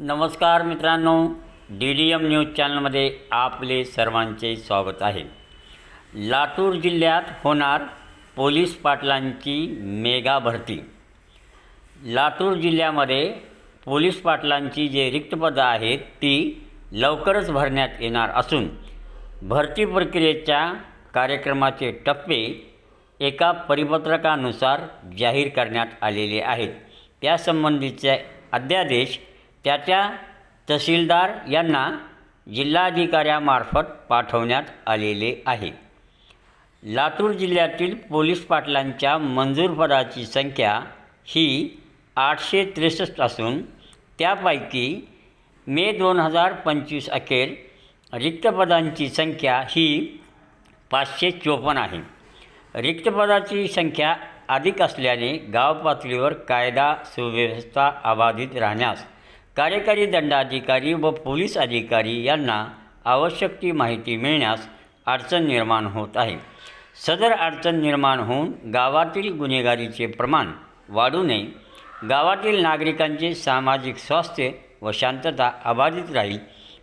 नमस्कार मित्रांनो D D M news चॅनलमध्ये आपले सर्वांचे स्वागत आहे. लातूर जिल्ह्यात होणार पोलीस पाटलांची मेगा भरती. लातूर जिल्ह्यामध्ये पोलीस पाटलांची जे रिक्त पदं आहेत ती लवकरच भरण्यात येणार असून भरती प्रक्रियेच्या कार्यक्रमाचे टप्पे एका परिपत्रकानुसार जाहीर करण्यात आलेले आहेत. त्यासंबंधीचे अध्यादेश त्या त्या तहसीलदार यांना जिल्हाधिकाऱ्यामार्फत पाठवण्यात आलेले आहे. लातूर जिल्ह्यातील पोलीस पाटलांच्या मंजूरपदाची संख्या ही आठशे त्रेसष्ट असून त्यापैकी मे दोन हजार पंचवीस अखेर रिक्तपदांची संख्या ही पाचशे चोपन्न आहे. रिक्तपदाची संख्या अधिक असल्याने गाव पातळीवर कायदा सुव्यवस्था अबाधित राहण्यास कार्यकारी दंडाधिकारी व पोलीस अधिकारी यांना आवश्यक ती माहिती मिळण्यास अडचण निर्माण होत आहे. सदर अडचण निर्माण होऊन गावातील गुन्हेगारीचे प्रमाण वाढू नये. गावातील नागरिकांचे सामाजिक स्वास्थ्य व शांतता अबाधित राहील.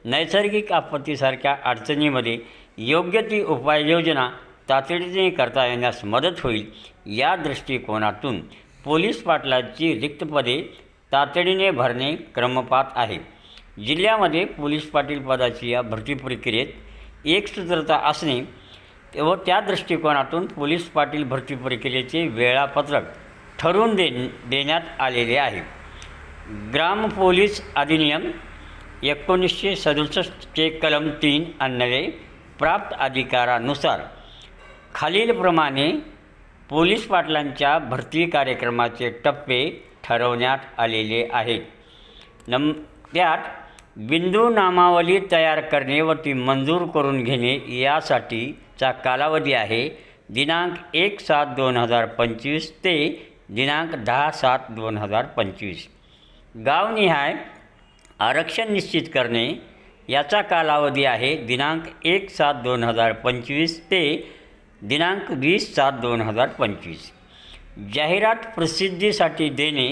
नैसर्गिक आपत्तीसारख्या अडचणीमध्ये योग्य ती उपाययोजना तातडीने करता येण्यास मदत होईल. या दृष्टिकोनातून पोलीस पाटलाची रिक्त पदे तातडीने भरणे क्रमपात आहे. जिल्ह्यामध्ये पोलीस पाटील पदाची या भरती प्रक्रियेत एकसूत्रता असणे व त्या दृष्टिकोनातून पोलीस पाटील भरती प्रक्रियेचे वेळापत्रक ठरवून दे देण्यात आलेले आहे. ग्राम पोलीस अधिनियम एकोणीसशे सदुसष्टचे कलम तीन अन्वये प्राप्त अधिकारानुसार खालीलप्रमाणे पोलीस पाटलांच्या भरती कार्यक्रमाचे टप्पे ठरवण्यात आलेले आहेत नम त्यात बिंदू नामावली तयार करणे व ती मंजूर करून घेणे यासाठीचा कालावधी आहे. दिनांक एक सात दोन हजार पंचवीस ते दिनांक दहा सात दोन हजार पंचवीस. गावनिहाय आरक्षण निश्चित करणे याचा कालावधी आहे दिनांक एक सात दोन हजार पंचवीस ते दिनांक वीस सात दोन हजार पंचवीस. जाहिरात प्रसिद्धीसाठी देणे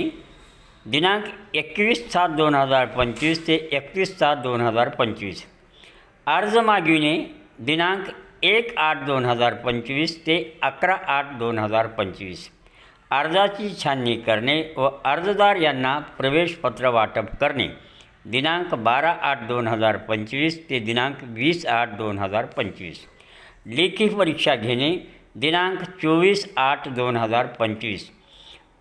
दिनांक एकवीस सात दोन हजार पंचवीस ते एकतीस सात दोन हजार पंचवीस. अर्ज मागविणे दिनांक एक आठ दोन हजार पंचवीस ते अकरा आठ दोन हजार पंचवीस. अर्जाची छाननी करणे व अर्जदार यांना प्रवेशपत्र वाटप करणे दिनांक बारा आठ दोन हजार पंचवीस ते दिनांक वीस आठ दोन हजार पंचवीस. लेखी परीक्षा घेणे दिनांक चोवीस आठ दोन हजार पंचवीस.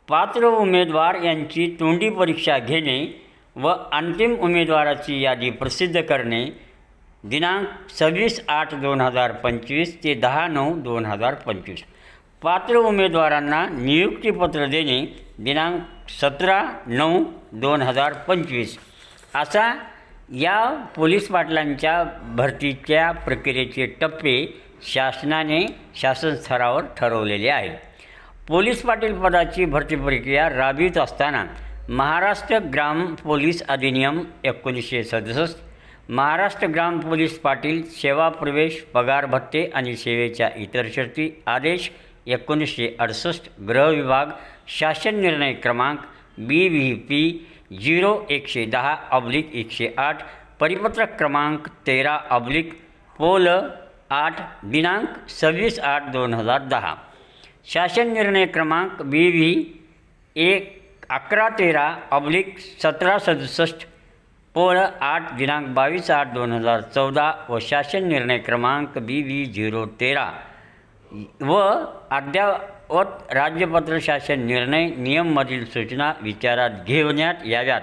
पात्र उमेदवार यांची तोंडी परीक्षा घेणे व अंतिम उमेदवाराची यादी प्रसिद्ध करणे दिनांक सव्वीस आठ दोन हजार पंचवीस ते दहा नऊ दोन हजार पंचवीस. पात्र उमेदवारांना नियुक्तीपत्र देणे दिनांक सतरा नऊ दोन हजार पंचवीस. असा या पोलीस पाटलांच्या भरतीच्या प्रक्रियेचे टप्पे शासनाने शासन स्तरावर ठरवलेले आहे. पोलीस पाटील पदाची भरती प्रक्रिया राबवित असताना महाराष्ट्र ग्राम पोलीस अधिनियम एकोणीसशे सदुसष्ट महाराष्ट्र ग्राम पोलीस पाटील सेवा प्रवेश पगार भत्ते आणि सेवेच्या इतर शर्ती आदेश एकोणीसशे अडुसष्ट गृह विभाग शासन निर्णय क्रमांक बी व्ही पी झिरो एकशे दहा ऑब्लिक एकशे आठ परिपत्रक क्रमांक तेरा ऑब्लिक पोल आठ दिनांक सव्वीस आठ दोन हजार दहा. शासन निर्णय क्रमांक बी व्ही एक अकरा तेरा ऑब्लिक सतरा सदुसष्ट पोळ आठ दिनांक बावीस आठ दोन हजार चौदा व शासन निर्णय क्रमांक बी व्ही झिरो तेरा व अद्ययावत राज्यपत्र शासन निर्णय नियममधील सूचना विचारात घेण्यात याव्यात.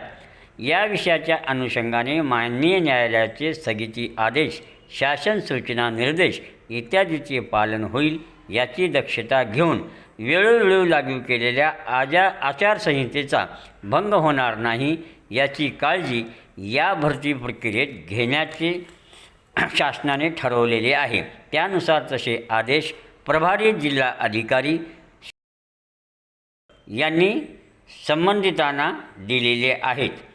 या विषयाच्या अनुषंगाने माननीय न्यायालयाचे स्थगिती आदेश शासन सूचना निर्देश इत्यादीचे पालन होईल याची दक्षता घेऊन वेळोवेळी लागू केलेल्या आजा आचारसंहितेचा भंग होणार नाही याची काळजी या भरती प्रक्रियेत घेण्याचे शासनाने ठरवलेले आहे. त्यानुसार तसे आदेश प्रभारी जिल्हा अधिकारी यांनी संबंधितांना दिलेले आहेत.